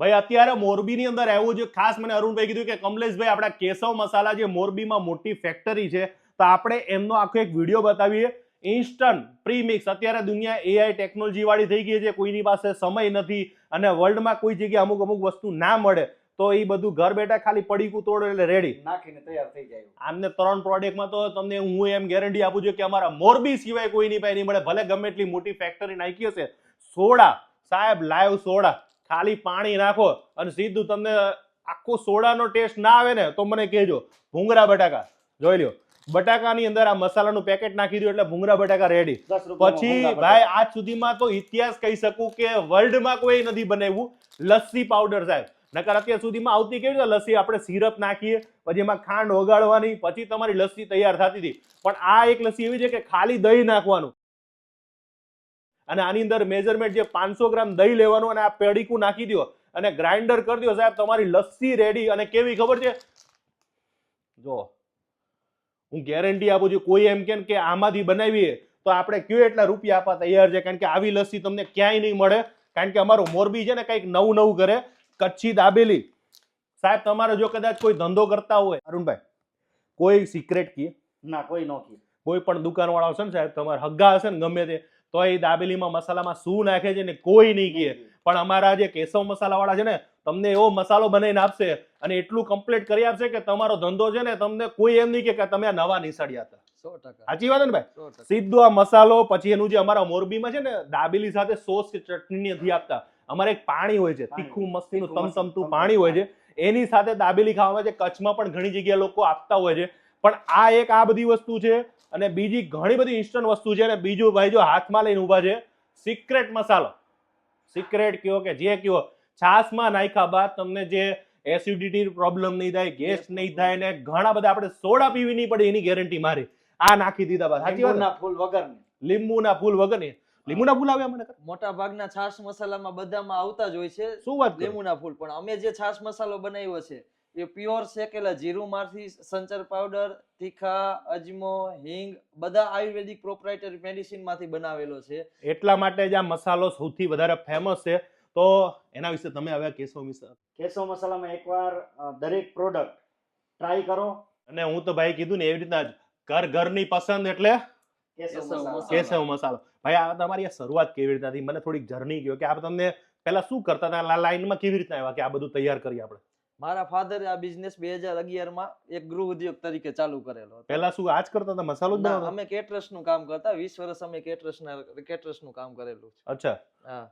ભાઈ અત્યારે મોરબીની અંદર આવ્યું છે ખાસ મને અરુણભાઈ કીધું કે કમલેશભાઈ આપણા કેશવ મસાલા જે મોરબીમાં મોટી ફેક્ટરી છે તો આપણે એમનો આખો એક વીડિયો બતાવીએ. ઇન્સ્ટન્ટ પ્રીમિક્સ અત્યારે દુનિયા એઆઈ ટેકનોલોજી વાળી થઈ ગઈ છે કોઈની પાસે સમય નથી અને વર્લ્ડમાં કોઈ જગ્યાએ અમુક અમુક વસ્તુ ના મળે તો એ બધું ઘર બેઠા ખાલી પડીકું તોડે એટલે રેડી નાખીને તૈયાર થઈ જાય આમને ત્રણ પ્રોડક્ટમાં તો તમને હું એમ ગેરંટી આપું છું કે અમારા મોરબી સિવાય કોઈની પાસે નહીં મળે ભલે ગમે એટલી મોટી ફેક્ટરી નાખી હશે. સોડા. સાહેબ લાઈવ સોડા. ખાલી પાણી નાખો અને સીધું તમને આખો સોડાનો ટેસ્ટ ના આવે ને તો મને કહેજો. ભૂંગરા બટાકા જોઈ લ્યો. બટાકાની અંદર આ મસાલાનું પેકેટ નાખી દો એટલે ભૂંગરા બટાકા રેડી પછી ભાઈ આજ સુધીમાં તો ઇતિહાસ કહી શકું કે વર્લ્ડમાં કોઈ નથી બનાવ્યું. લસ્સી પાવડર સાહેબ. નકર અત્યાર સુધીમાં આવતી કેવી રીતે લસ્સી? આપણે સિરપ નાખીએ પછી એમાં ખાંડ ઓગાળવાની પછી તમારી લસ્સી તૈયાર થતી હતી. પણ આ એક લસ્સી એવી છે કે ખાલી દહીં નાખવાનું. અને આની અંદર મેજરમેન્ટ જે પાંચસો ગ્રામ દહીં લેવાનું અને આ પેડીકું નાખી દો અને ગ્રાઇન્ડર કરી દો સાહેબ તમારી લસ્સી રેડી અને કેવી ખબર છે? જો હું ગેરંટી આપું છું કોઈ એમ કેમ કે આમાંથી બનાવીએ તો આપણે કયો એટલા રૂપિયા આપવા તૈયાર છે? કારણ કે આવી લસ્સી તમને ક્યાંય નહીં મળે. કારણ કે અમારું મોરબી છે ને કંઈક નવું નવું કરે કચ્છી દાબેલી. સાહેબ તમારે જો કદાચ કોઈ ધંધો કરતા હોય અરુણભાઈ કોઈ સિક્રેટ કીએ ના કોઈ નો કીએ કોઈ પણ દુકાનવાળા હશે ને સાહેબ તમારે હગ્ગા હશે ને ગમે તે તો એ દાબેલીમાં મસાલામાં શું નાખે છે ને કોઈ નહીં કહે. પણ અમારા જે કેશવ મસાલાવાળા છે ને તમને એવો મસાલો બનાવીને આપશે અને એટલું કમ્પ્લીટ કરી આપશે કે તમારો ધંધો છે ને તમને કોઈ એમ નહીં કે તમે આ નવા નિશાળ્યા હતા. સાચી વાત ને ભાઈ? સીધો આ મસાલો પછી એનું જે અમારા મોરબીમાં છે ને દાબેલી સાથે સોસ કે ચટણી નથી આપતા. અમારે એક પાણી હોય છે તીખું મસ્તીનું તમસમતું પાણી હોય છે. એની સાથે દાબેલી ખાવામાં છે કચ્છમાં પણ ઘણી જગ્યાએ લોકો આપતા હોય છે. પણ આ એક આ બધી વસ્તુ છે અને બીજી ઘણી બધી ઇન્સ્ટન્ટ વસ્તુ છે અને બીજું ભાઈ જો હાથમાં લઈને ઊભા છે સિક્રેટ મસાલો સિક્રેટ કયો કે જે કયો છાશમાં નાખ્યા બાદ તમને જે એસિડિટી પ્રોબ્લેમ નહીં થાય ગેસ નહીં થાય ને ઘણા બધા આપણે સોડા પીવી નહીં પડે એની ગેરંટી મારી. આ નાખી દીધા બાદ. સાચી વાત ફૂલ વગર લીંબુના ફૂલ વગર ને લીંબુના ફૂલ આવ્યા મને મોટા ભાગના છાશ મસાલામાં બધામાં આવતા જ હોય છે શું વાત લીંબુના ફૂલ. પણ અમે જે છાશ મસાલો બનાવ્યો છે એ પ્યોર શેકેલા જીરુમાંથી સંચર પાવડર તીખા અજમો હિંગ બધા આયુર્વેદિક પ્રોપરાઇટર મેડિસિનમાંથી બનાવેલો છે. એટલા માટે જ આ મસાલો સૌથી વધારે ફેમસ છે. તો એના વિશે તમે હવે કેસો મિશ્ર કેસો મસાલામાં એકવાર દરેક પ્રોડક્ટ ટ્રાય કરો. અને હું તો ભાઈ કીધું ને એવી રીતના જ ઘર ઘરની પસંદ એટલે કેશવ મસાલા. ભાઈ આ તમારી આ શરૂઆત કેવી રીતના થઈ મને થોડીક જર્ની કહો કે આ તમને પહેલા શું કરતા હતા? લાઈનમાં કેવી રીતના આવ્યા કે આ બધું તૈયાર કરીએ આપણે? મારા ફાધરે આ બિઝનેસ બે હજાર અગિયારમાં એક ગૃહ ઉદ્યોગ તરીકે ચાલુ કરેલો પહેલા શું આજ કરતા હતા? મસાલો જ અમે કેટરસનું કામ કરતા વીસ વર્ષ અમે કેટરસ ના કેટરસનું કામ કરેલું છે. અચ્છા.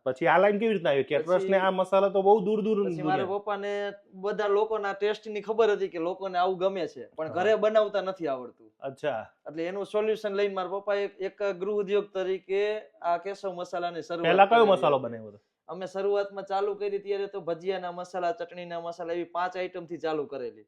પછી આ લાઈન કેવી રીતના આવી? કેટરસ ને આ મસાલા તો બહુ દૂર દૂર મારા પપ્પાને બધા લોકોના ટેસ્ટની ખબર હતી કે લોકોને આવું ગમે છે પણ ઘરે બનાવતા નથી આવડતું. અચ્છા. એટલે એનું સોલ્યુશન લઈને મારા પપ્પાએ એક- એક ગૃહ ઉદ્યોગ તરીકે આ કેશવ મસાલાની શરૂઆત પહેલા કયો મસાલો બનાવ્યો હતો? અમે શરૂઆતમાં ચાલુ કરી ત્યારે તો ભજીયાના મસાલા ચટણીના મસાલા એવી પાંચ આઈટમથી ચાલુ કરેલી.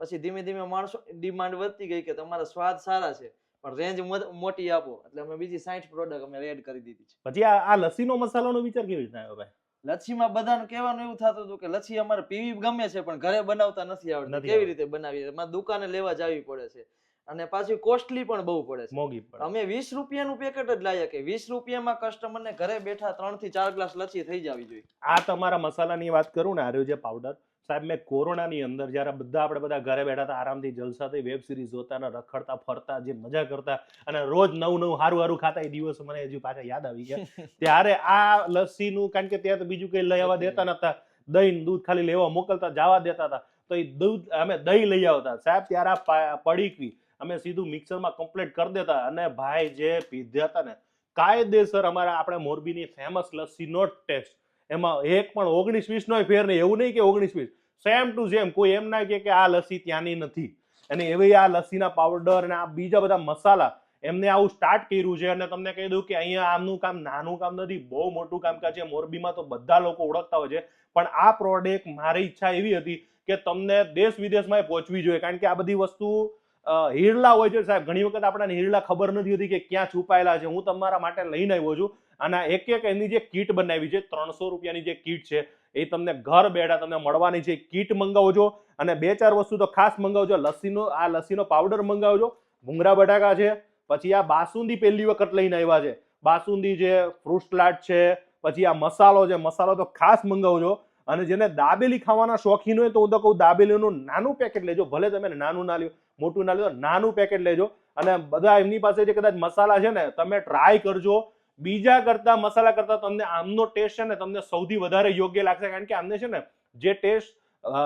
પછી ધીમે ધીમે માણસો ડિમાન્ડ વધતી ગઈ કે તમારા સ્વાદ સારા છે પણ રેન્જ મોટી આપો. એટલે અમે બીજી સાઠ પ્રોડક્ટ અમે એડ કરી દીધી છે. પછી આ લસ્સીનો મસાલાનો વિચાર કેવી રીતના આવ્યો ભાઈ? લચ્છીમાં બધાને કહેવાનું એવું થતું હતું કે લચ્છી અમારે પીવી ગમે છે પણ ઘરે બનાવતા નથી આવડતું. કેવી રીતે બનાવીએ? એમાં દુકાને લેવા જવી પડે છે. અને પાછી કોસ્ટલી પણ બહુ પડે છે. મોંઘી પડે. અમે વીસ રૂપિયાનું પેકેટ જ લાવ્યા કે વીસ રૂપિયામાં કસ્ટમરને ઘરે બેઠા ત્રણથી ચાર ગ્લાસ લચ્છી થઈ જવી જોઈએ. આ તમારા મસાલાની વાત કરું ને આર્યો જે પાવડર સાહેબ મેં કોરોનાની અંદર જ્યારે બધા આપણે બધા ઘરે બેઠા હતા આરામથી જલસાથી વેબ સિરીઝ જોતા ને રખડતા ફરતા જે મજા કરતા અને રોજ નવું નવું હારું હારું ખાતા એ દિવસો મને હજુ પાછા યાદ આવી ગયા. ત્યારે આ લસ્સીનું કારણ કે ત્યાં તો બીજું કંઈ લઈ આવવા દેતા નતા દહીં દૂધ ખાલી લેવા મોકલતા જવા દેતા હતા. તો એ દૂધ અમે દહીં લઈ આવતા. સાહેબ ત્યારે આ પા- પડીકી અમે સીધું મિક્સરમાં કમ્પ્લીટ કરી દેતા અને ભાઈ જે પીધા હતા ને, કાયદેસર અમારા આપણે મોરબીની ફેમસ લસ્સીનો જ ટેસ્ટ એમાં એક પણ ઓગણીસ વીસ નો ફેર નહીં, એવું નહીં કે ઓગણીસ વીસ. સેમ ટુ સેમ કોઈ એમ ના કે આ લસ્સી ત્યાંની નથી. અને એવી આ લસ્સીના પાવડર અને આ બીજા બધા મસાલા, એમને આવું સ્ટાર્ટ કર્યું છે અને તમને કહી દઉં કે અહીંયા આમનું કામ નાનું કામ નથી, બહુ મોટું કામકાજ છે. મોરબીમાં તો બધા લોકો ઓળખતા હોય છે. પણ આ પ્રોડક્ટ મારી ઈચ્છા એવી હતી કે તમને દેશ વિદેશમાં પહોંચવી જોઈએ. કારણ કે આ બધી વસ્તુ હીરલા હોય છે સાહેબ. ઘણી વખત આપણને હીરલા ખબર નથી હોતી કે ક્યાં છુપાયેલા છે. હું તમારા માટે લઈને આવ્યો છું. અને એક એક એની જે કીટ બનાવી છે, ત્રણસો રૂપિયાની જે કીટ છે, એ તમને ઘર બેઠા તમને મળવાની છે. કીટ મંગાવજો અને બે ચાર વસ્તુ તો ખાસ મંગાવજો. લસ્સીનો, આ લસ્સીનો પાવડર મંગાવજો. ભૂંગરા બટાકા છે. પછી આ બાસુંદી પહેલી વખત લઈને આવ્યા છે. બાસુંદી છે ફ્રૂટ સલાડ છે, પછી આ મસાલો છે. મસાલો તો ખાસ મંગાવજો. અને જેને દાબેલી ખાવાના શોખીન હોય તો હું તો કહું દાબેલીનું નાનું પેકેટ લેજો. ભલે તમે નાનું ના લ્યો. મોટું ના લેજો નાનું પેકેટ લેજો. અને બધા એમની પાસે જે કદાચ મસાલા છે ને તમે ટ્રાય કરજો. બીજા કરતા મસાલા કરતા તમને આમનો ટેસ્ટ છે ને તમને સૌથી વધારે યોગ્ય લાગશે. કારણ કે આમને છે ને જે ટેસ્ટ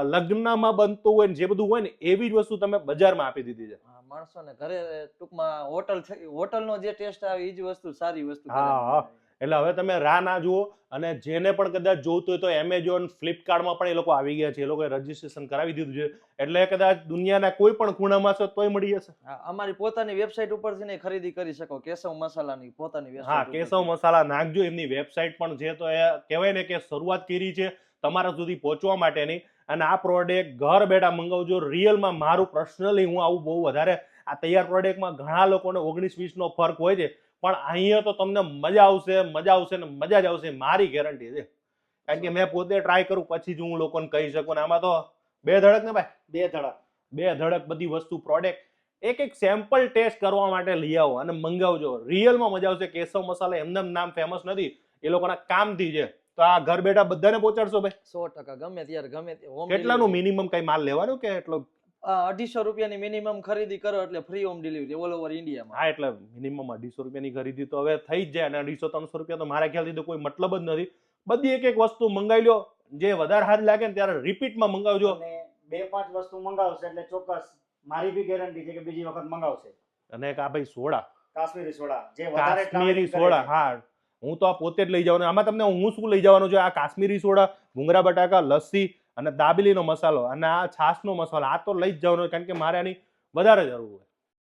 લગ્નમાં બનતું હોય ને જે બધું હોય ને એવી જ વસ્તુ તમે બજારમાં આપી દીધી છે. માણસો માણસોને ઘરે ટૂંકમાં હોટલ હોટલનો જે ટેસ્ટ આવે એ જ વસ્તુ સારી વસ્તુ હા, હા. એટલે હવે તમે રાહ ના જુઓ અને જેને પણ કદાચ જોઈતું હોય તો એમેઝોન ફ્લિપકાર્ટમાં પણ એ લોકો આવી ગયા છે. એ લોકોએ રજીસ્ટ્રેશન કરાવી દીધું છે. એટલે કદાચ દુનિયાના કોઈ પણ ખૂણામાં છો તોય મળી જશે. હા, અમારી પોતાની વેબસાઇટ ઉપરથી ને ખરીદી કરી શકો. કેશવ મસાલાની પોતાની હા કેશવ મસાલા નાખજો. એમની વેબસાઇટ પણ છે તો એ કહેવાય ને કે શરૂઆત કરી છે તમારા સુધી પહોંચવા માટેની. અને આ પ્રોડક્ટ ઘર બેઠા મંગાવજો. રિયલમાં મારું પર્સનલી હું આવું બહુ વધારે આ તૈયાર પ્રોડક્ટમાં ઘણા લોકોને ઓગણીસ વીસનો ફરક હોય છે. પણ અહીંયા તો તમને મજા આવશે મજા આવશે ને મજા જ આવશે મારી ગેરંટી છે. કારણ કે મેં પોતે ટ્રાય કરું પછી જ હું લોકોને કહી શકું ને આમાં તો બે ધડક ને ભાઈ? બે ધડક. બે ધડક બધી વસ્તુ પ્રોડક્ટ એક એક સેમ્પલ ટેસ્ટ કરવા માટે લઈ આવો અને મંગાવજો. રિયલમાં મજા આવશે. કેશવ મસાલા એમને એમ નામ ફેમસ નથી. એ લોકોના કામથી છે. તો આ ઘર બેઠા બધાને પહોંચાડશો ભાઈ? સો ટકા. ગમે ત્યારે ગમે કેટલાનું. મિનિમમ કઈ માલ લેવાનું કે એટલો અઢીસો રૂપિયાની મિનિમમ ખરીદી કરો એટલે free home delivery all over ઇન્ડિયામાં હા એટલે મિનિમમ અઢીસો રૂપિયાની ખરીદી તો હવે થઈ જ જાય અને અઢીસો ત્રણસો રૂપિયા તો મારા ખ્યાલથી તો કોઈ મતલબ જ નથી. બધી એક એક વસ્તુ મંગાવી લો જે વધારે હાથ લાગે ને ત્યારે રિપીટમાં મંગાવજો. બે પાંચ વસ્તુ મંગાવશે એટલે ચોક્કસ મારી બી ગેરંટી છે કે બીજી વખત મંગાવશે. અને એક આ ભાઈ સોડા. કાશ્મીરી સોડા. જે વધારે કાશ્મીરી સોડા હા. હું તો આ પોતે જ લઈ જવાનું. આમાં તમને હું શું લઈ જવાનું છે? આ કાશ્મીરી સોડા ભૂંગરા બટાકા લસ્સી અને દાબેલીનો મસાલો અને આ છાશનો મસાલો, આ તો લઈ જ જવાનો કારણ કે મારે આની વધારે જરૂર હોય.